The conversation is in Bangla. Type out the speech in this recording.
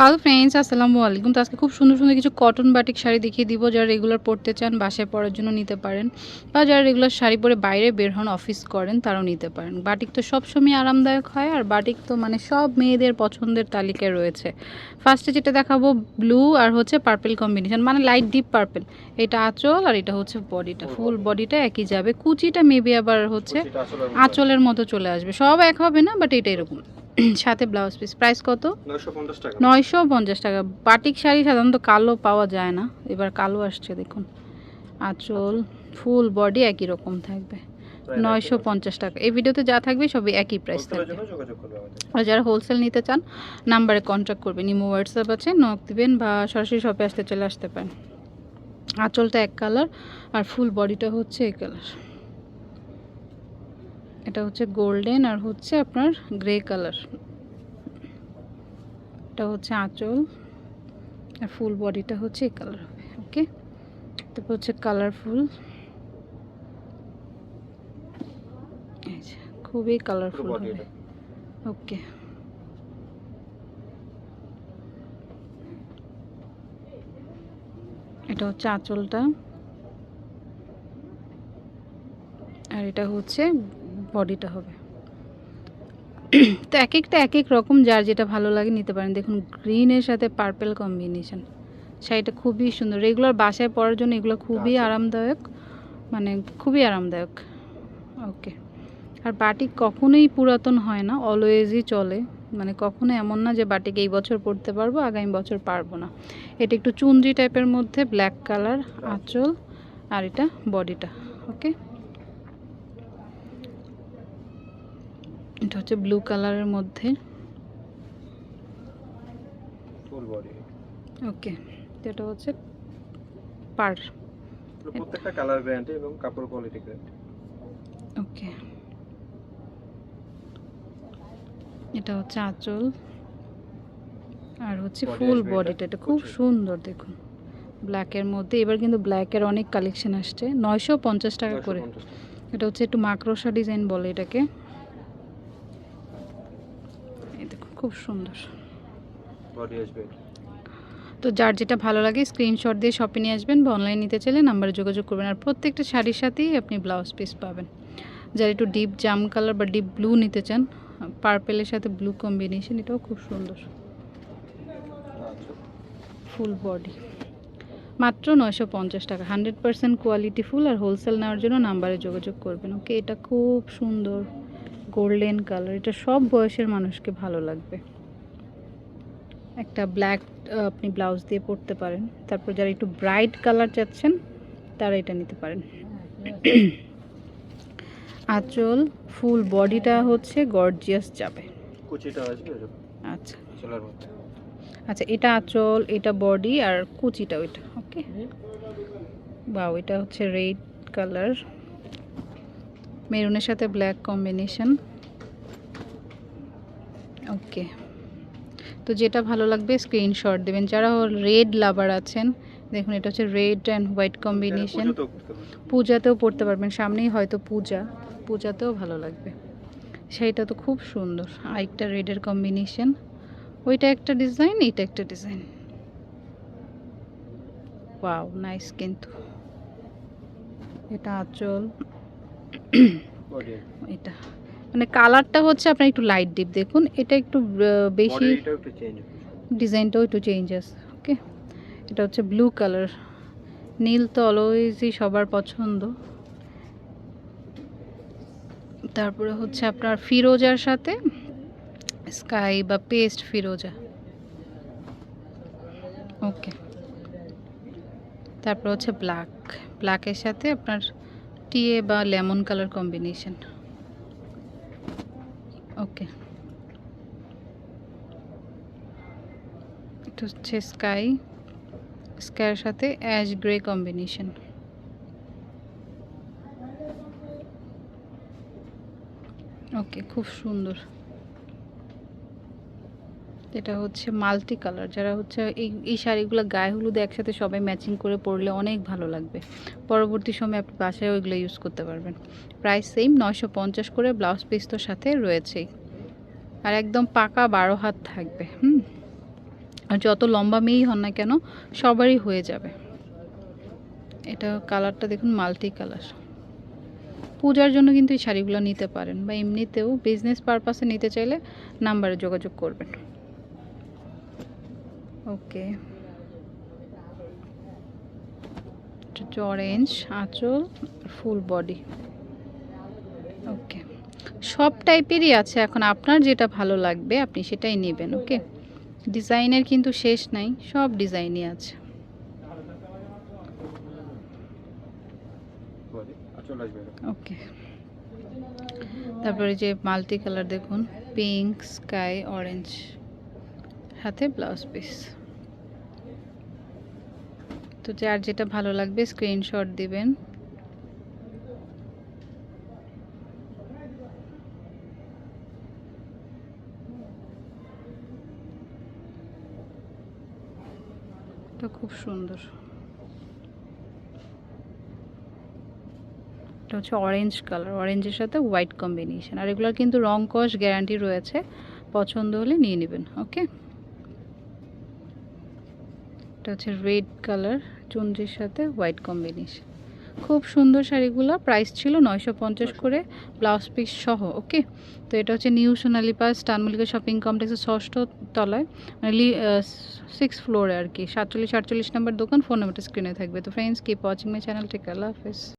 হ্যালো ফ্রেন্ডস আসসালামু আলাইকুম। তো আজকে খুব সুন্দর সুন্দর কিছু কটন বাটিক শাড়ি দেখিয়ে দিব যারা রেগুলার পরতে চান বাসায় পরার জন্য নিতে পারেন বা যারা রেগুলার শাড়ি পরে বাইরে বের হন অফিস করেন তারাও নিতে পারেন। বাটিক তো সবসময় আরামদায়ক হয় আর বাটিক তো মানে সব মেয়েদের পছন্দের তালিকায় রয়েছে। ফার্স্টে যেটা দেখাবো ব্লু আর হচ্ছে পার্পেল কম্বিনেশন মানে লাইট ডিপ পার্পেল এটা আঁচল আর এটা হচ্ছে বডিটা ফুল বডিটা একই যাবে। কুচিটা মেবি আবার হচ্ছে আঁচলের মতো। চলে আসবে। সব এক হবে না বাট এটা এরকম। সাথে ব্লাউজ পিস। প্রাইস কত? নয়শো পঞ্চাশ টাকা। বাটিক শাড়ি সাধারণত কালো পাওয়া যায় না। এবার কালো আসছে দেখুন। আঁচল ফুল বডি একই রকম থাকবে। নয়শো পঞ্চাশ টাকা। এই ভিডিওতে যা থাকবে সবই একই প্রাইস থাকবে। আর যারা হোলসেল নিতে চান নাম্বারে কন্ট্যাক্ট করবেন। ইমো হোয়াটসঅ্যাপ আছে নক দিবেন বা সরাসরি শপে আসতে চলে আসতে পারেন। আঁচলটা এক কালার আর ফুল বডিটা হচ্ছে এই কালার এটা হচ্ছে গোল্ডেন আর হচ্ছে আপনার গ্রে কালার। এটা হচ্ছে আঁচল আর ফুল বডিটা হচ্ছে এই কালার হবে ওকে? তারপর হচ্ছে কালারফুল। খুবই কালারফুল হবে। ওকে। এটা হচ্ছে আঁচলটা। আর এটা হচ্ছে বডিটা হবে। তো এক একটা এক এক রকম যার যেটা ভালো লাগে নিতে পারেন। দেখুন গ্রিনের সাথে পার্পেল কম্বিনেশন শাড়িটা খুবই সুন্দর। রেগুলার বাসায় পরার জন্য এগুলো খুবই আচ্ছা। আরামদায়ক। মানে খুবই আরামদায়ক। ওকে আর বাটিক কখনোই পুরাতন হয় না অলওয়েজই চলে। মানে কখনো এমন না যে বাটিক এই বছর পরতে পারব আগামী বছর পারব না। এটা একটু চুনরি টাইপের মধ্যে ব্ল্যাক কালার আঁচল আর এটা বডিটা ওকে এটা হচ্ছে ব্লু কালারের মধ্যে। ওকে এটা হচ্ছে পার। প্রত্যেকটা কালার গ্যারান্টি এবং কাপড় কোয়ালিটি গ্যারান্টি ওকে এটা হচ্ছে আঁচল। আর হচ্ছে ফুল বডিটা এটা, এটা খুব সুন্দর দেখুন। ব্ল্যাকের মধ্যে এবার কিন্তু ব্ল্যাকের অনেক কালেকশন আসছে। নয়শো পঞ্চাশ টাকা করে। এটা হচ্ছে একটু মাকড়সা ডিজাইন বলে এটাকে এই দেখুন খুব সুন্দর। তো যার যেটা ভালো লাগে স্ক্রিনশট দিয়ে শপে নিয়ে আসবেন বা অনলাইন নিতে চাইলে নাম্বারে যোগাযোগ করবেন। আর প্রত্যেকটা শাড়ির সাথেই আপনি ব্লাউজ পিস পাবেন। যারা একটু ডিপ জাম কালার বা ডিপ ব্লু নিতে চান পার্পেলের সাথে ব্লু কম্বিনেশন এটাও খুব সুন্দর। আচ্ছা। ফুল বডি মাত্র নয়শো পঞ্চাশ টাকা। হান্ড্রেড পার্সেন্ট কোয়ালিটি ফুল আর হোলসেল নেওয়ার জন্য নাম্বারে যোগাযোগ করবেন। ওকে এটা খুব সুন্দর। গোল্ডেন কালার এটা সব বয়সের মানুষকে ভালো লাগবে। একটা ব্ল্যাক আপনি ব্লাউজ দিয়ে পরতে পারেন। তারপর যারা একটু ব্রাইট কালার চাচ্ছেন তারা এটা নিতে পারেন। আঁচল ফুল বডিটা হচ্ছে গর্জিয়াস যাবে। আচ্ছা। আচ্ছা এটা আঁচল এটা বডি আর কুচিটা ওইটা ওকে বাও ওইটা হচ্ছে রেড কালার মেরুনের সাথে ব্ল্যাক কম্বিনেশন। ওকে। তো যেটা ভালো লাগবে স্ক্রিনশট দেবেন। যারা রেড লাভার আছেন দেখুন এটা হচ্ছে রেড অ্যান্ড হোয়াইট কম্বিনেশন। পুজোতেও পারবে পূজাতেও পড়তে পারবেন। সামনেই হয়তো পূজা। পূজাতেও ভালো লাগবে। সেইটা তো খুব সুন্দর। আরেকটা রেডের কম্বিনেশন। ওইটা একটা ডিজাইন এইটা একটা ডিজাইন। ওয়াও নাইস কিন্তু। এটা আঁচল। এটা। মানে কালারটা হচ্ছে আপনার একটু লাইট ডিপ দেখুন। এটা একটু বেশি ডিজাইনটাও একটু চেঞ্জ আছে ওকে এটা হচ্ছে ব্লু কালার নীল তো অলওয়েজই সবার পছন্দ। তারপরে হচ্ছে আপনার ফিরোজার সাথে স্কাই বা পেস্ট ফিরোজা। ওকে তারপর হচ্ছে ব্ল্যাক ব্ল্যাকের সাথে আপনার টিয়ে বা লেমন কালার কম্বিনেশন। ওকে। এটা হচ্ছে স্কাই। স্কাইয়ের সাথে অ্যাশ গ্রে কম্বিনেশন। ওকে, খুব সুন্দর। এটা হচ্ছে মাল্টি কালার। যারা হচ্ছে এই এই শাড়িগুলো গায়ে হলুদে একসাথে সবাই ম্যাচিং করে পরলে অনেক ভালো লাগবে। পরবর্তী সময় আপনি বাসায় ওইগুলো ইউজ করতে পারবেন। প্রাইস সেম নয়শো পঞ্চাশ করে ব্লাউজ পিস তো সাথে রয়েছেই। আর একদম পাকা বারো হাত থাকবে, হুম? আর যত লম্বা মেয়েই হন না কেন, সবারই হয়ে যাবে। এটা কালারটা দেখুন মাল্টি কালার। পূজার জন্য কিন্তু এই শাড়িগুলো নিতে পারেন বা এমনিতেও বিজনেস পারপাসে নিতে চাইলে নাম্বারে যোগাযোগ করবেন। ওকে অরেঞ্জ আঁচল ফুল বডি ওকে সব টাইপেরই আছে এখন। আপনার যেটা ভালো লাগবে আপনি সেটাই নেবেন ওকে ডিজাইনের কিন্তু শেষ নাই সব ডিজাইনই আছে। ওকে তারপরে যে মাল্টি কালার দেখুন পিঙ্ক স্কাই অরেঞ্জ হাতে ব্লাউজ পিস তো যার যেটা ভালো লাগবে স্ক্রিনশট দিবেন। এটা খুব সুন্দর। এটা হচ্ছে অরেঞ্জ কালার অরেঞ্জের সাথে হোয়াইট কম্বিনেশন আর এগুলোর কিন্তু রং কস গ্যারান্টি রয়েছে। পছন্দ হলে নিয়ে নেবেন ওকে এটা হচ্ছে রেড কালার চুনজির সাথে হোয়াইট কম্বিনেশন। খুব সুন্দর শাড়িগুলো প্রাইস ছিল নয়শো পঞ্চাশ করে ব্লাউজ পিস সহ ওকে? তো এটা হচ্ছে নিউ সোনালি পাস টানমলিকা শপিং কমপ্লেক্সের ষষ্ঠ তলায় মানে সিক্স ফ্লোরে আর কি সাতচল্লিশ আটচল্লিশ নাম্বার দোকান ফোন নাম্বারটা স্ক্রিনে থাকবে। তো friends keep watching my channel take আল্লাহ হাফেজ।